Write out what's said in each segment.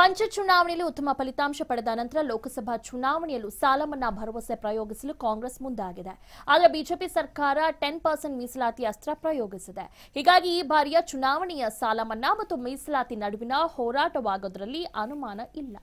ಪಂಚ ಚುನಾವಣೆಯಲ್ಲಿ ಉತ್ತಮ ಫಲಿತಾಂಶ ಪಡೆದ ನಂತರ ಲೋಕಸಭಾ ಚುನಾವಣೆಯಲ್ಲೂ ಸಾಲ ಮನ್ನಾ ಭರವಸೆ ಪ್ರಯೋಗಿಸಲು ಕಾಂಗ್ರೆಸ್ ಮುಂದಾಗಿದೆ. ಆದರೆ ಬಿಜೆಪಿ ಸರ್ಕಾರ ಟೆನ್ ಪರ್ಸೆಂಟ್ ಮೀಸಲಾತಿ ಅಸ್ತ್ರ ಪ್ರಯೋಗಿಸಿದೆ. ಹೀಗಾಗಿ ಈ ಬಾರಿಯ ಚುನಾವಣೆಯ ಸಾಲ ಮನ್ನಾ ಮತ್ತು ಮೀಸಲಾತಿ ನಡುವಿನ ಹೋರಾಟವಾಗೋದ್ರಲ್ಲಿ ಅನುಮಾನ ಇಲ್ಲ.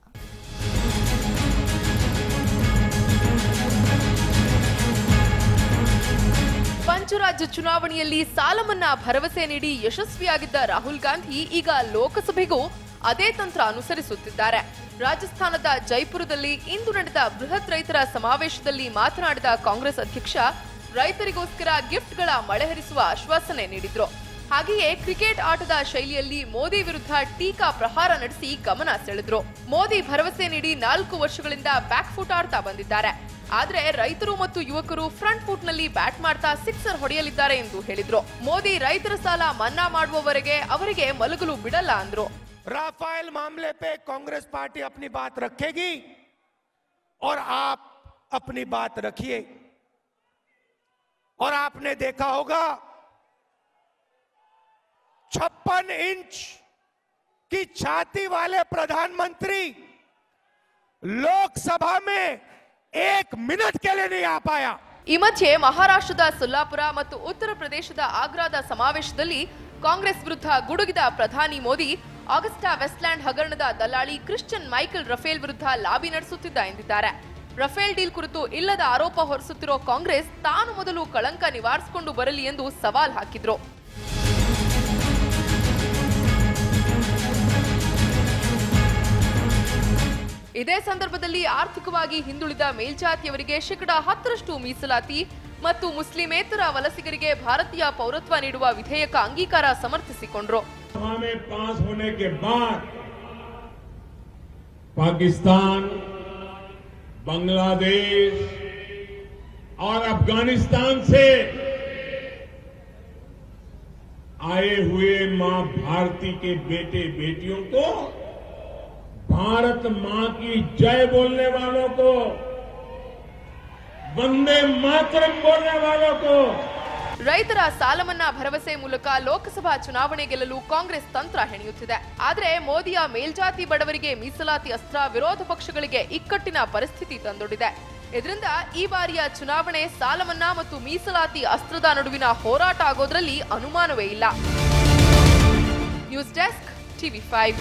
ಪಂಚರಾಜ್ಯ ಚುನಾವಣೆಯಲ್ಲಿ ಸಾಲ ಮನ್ನಾ ಭರವಸೆ ನೀಡಿ ಯಶಸ್ವಿಯಾಗಿದ್ದ ರಾಹುಲ್ ಗಾಂಧಿ ಈಗ ಲೋಕಸಭೆಗೂ ಅದೇ ತಂತ್ರ ಅನುಸರಿಸುತ್ತಿದ್ದಾರೆ. ರಾಜಸ್ಥಾನದ ಜೈಪುರದಲ್ಲಿ ಇಂದು ನಡೆದ ಬೃಹತ್ ರೈತರ ಸಮಾವೇಶದಲ್ಲಿ ಮಾತನಾಡಿದ ಕಾಂಗ್ರೆಸ್ ಅಧ್ಯಕ್ಷ, ರೈತರಿಗೋಸ್ಕರ ಗಿಫ್ಟ್ಗಳ ಮಳೆಹರಿಸುವ ಆಶ್ವಾಸನೆ ನೀಡಿದ್ರು. ಹಾಗೆಯೇ ಕ್ರಿಕೆಟ್ ಆಟದ ಶೈಲಿಯಲ್ಲಿ ಮೋದಿ ವಿರುದ್ಧ ಟೀಕಾ ಪ್ರಹಾರ ನಡೆಸಿ ಗಮನ ಸೆಳೆದ್ರು. ಮೋದಿ ಭರವಸೆ ನೀಡಿ ನಾಲ್ಕು ವರ್ಷಗಳಿಂದ ಬ್ಯಾಕ್ ಫುಟ್ ಆಡ್ತಾ ಬಂದಿದ್ದಾರೆ. ಆದ್ರೆ ರೈತರು ಮತ್ತು ಯುವಕರು ಫ್ರಂಟ್ ಫುಟ್ನಲ್ಲಿ ಬ್ಯಾಟ್ ಮಾಡ್ತಾ ಸಿಕ್ಸರ್ ಹೊಡೆಯಲಿದ್ದಾರೆ ಎಂದು ಹೇಳಿದ್ರು. ಮೋದಿ ರೈತರ ಸಾಲ ಮನ್ನಾ ಮಾಡುವವರೆಗೆ ಅವರಿಗೆ ಮಲಗಲು ಬಿಡಲ್ಲ ಅಂದ್ರು. राफेल मामले पे कांग्रेस पार्टी अपनी बात रखेगी और आप अपनी बात रखिए और आपने देखा होगा छप्पन इंच की छाती वाले प्रधानमंत्री लोकसभा में एक मिनट के लिए नहीं आ पाया ಈ ಮಧ್ಯೆ ಮಹಾರಾಷ್ಟ್ರದ ಸೊಲ್ಲಾಪುರ ಮತ್ತು ಉತ್ತರ ಪ್ರದೇಶದ ಆಗ್ರಾದ ಸಮಾವೇಶದಲ್ಲಿ ಕಾಂಗ್ರೆಸ್ ವಿರುದ್ಧ ಗುಡುಗಿದ ಪ್ರಧಾನಿ ಮೋದಿ ಆಗಸ್ಟಾ ವೆಸ್ಟ್ಲ್ಯಾಂಡ್ ಹಗರಣದ ದಲ್ಲಾಳಿ ಕ್ರಿಶ್ಚಿಯನ್ ಮೈಕೆಲ್ ರಫೇಲ್ ವಿರುದ್ಧ ಲಾಬಿ ನಡೆಸುತ್ತಿದ್ದ ಎಂದಿದ್ದಾರೆ. ರಫೇಲ್ ಡೀಲ್ ಕುರಿತು ಇಲ್ಲದ ಆರೋಪ ಹೊರಿಸುತ್ತಿರೋ ಕಾಂಗ್ರೆಸ್ ತಾನು ಮೊದಲು ಕಳಂಕ ನಿವಾರಿಸಿಕೊಂಡು ಬರಲಿ ಎಂದು ಸವಾಲ್ ಹಾಕಿದ್ರು. ಇದೇ ಸಂದರ್ಭದಲ್ಲಿ ಆರ್ಥಿಕವಾಗಿ ಹಿಂದುಳಿದ ಮೇಲ್ಜಾತಿಯವರಿಗೆ ಶೇಕಡಾ ಹತ್ತರಷ್ಟು ಮೀಸಲಾತಿ ಮತ್ತು ಮುಸ್ಲಿಮೇತರ ವಲಸಿಗರಿಗೆ ಭಾರತೀಯ ಪೌರತ್ವ ನೀಡುವ ವಿಧೇಯಕ ಅಂಗೀಕಾರ ಸಮರ್ಥಿಸಿಕೊಂಡ್ರು सभा में पास होने के बाद पाकिस्तान बांग्लादेश और अफगानिस्तान से आए हुए मां भारती के बेटे बेटियों को भारत मां की जय बोलने वालों को ಬಂದೇ ರೈತರ ಸಾಲಮನ್ನಾ ಭರವಸೆ ಮೂಲಕ ಲೋಕಸಭಾ ಚುನಾವಣೆ ಗೆಲ್ಲಲು ಕಾಂಗ್ರೆಸ್ ತಂತ್ರ ಹೆಣೆಯುತ್ತಿದೆ. ಆದರೆ ಮೋದಿಯ ಮೇಲ್ಜಾತಿ ಬಡವರಿಗೆ ಮೀಸಲಾತಿ ಅಸ್ತ್ರ ವಿರೋಧ ಪಕ್ಷಗಳಿಗೆ ಇಕ್ಕಟ್ಟಿನ ಪರಿಸ್ಥಿತಿ ತಂದೊಡ್ಡಿದೆ. ಇದರಿಂದ ಈ ಬಾರಿಯ ಚುನಾವಣೆ ಸಾಲಮನ್ನಾ ಮತ್ತು ಮೀಸಲಾತಿ ಅಸ್ತ್ರದ ನಡುವಿನ ಹೋರಾಟ ಆಗೋದ್ರಲ್ಲಿ ಅನುಮಾನವೇ ಇಲ್ಲ. News desk TV five.